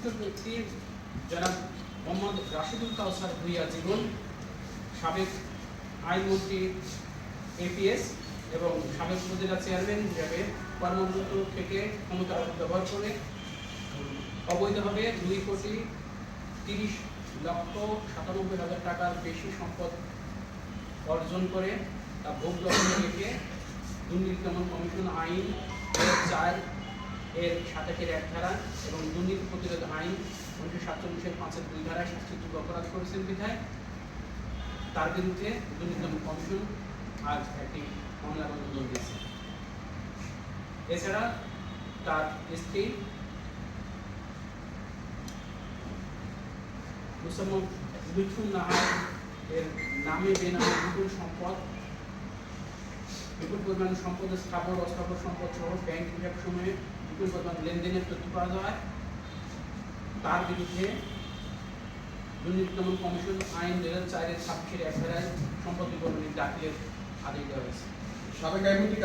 অভিযুক্ত ব্যক্তি জনাব মোহাম্মদ রাশিদুল কাউসার ভুইয়া জীবন, সাবেক আইনমন্ত্রী এপিএস এবং সাবেক উপজেলা চেয়ারম্যান হিসাবে কর্মরত থেকে ক্ষমতা ব্যবহার করে অবৈধভাবে দুই কোটি তিরিশ লক্ষ সাতানব্বই হাজার টাকার বেশি সম্পদ অর্জন করে তা ভোগ দখলে রেখে দুর্নীতি দমন কমিশন আইন চার এর সাতাশের এক ধারা এবং দুর্নীতি প্রতিরোধ আইন উনিশশো সাতচল্লিশের পাঁচের দুই ধারায় শাস্তিযোগ্য অপরাধ করেছেন বিধায় তার বিরুদ্ধে দুর্নীতি দমন কমিশন আজ একটি মামলা অনুমোদন দিয়েছে। এছাড়া তার স্ত্রী মুসলমান মিঠুন নাহার এর নামে বেনামে বিপুল সম্পদ, বিপুল পরিমাণ সম্পদ স্থাবর, অস্থাবর সম্পদ সহ ব্যাংক হিসাব সময়ে বিপুল লেনদেনের তথ্য পাওয়া যায়। তার বিরুদ্ধে দুর্নীতি দমন কমিশন আইন দুই হাজার চারের সম্পদ বিবরণী দাখিলের আদেশ দেওয়া হয়েছে। সাবেক আইনমন্ত্রী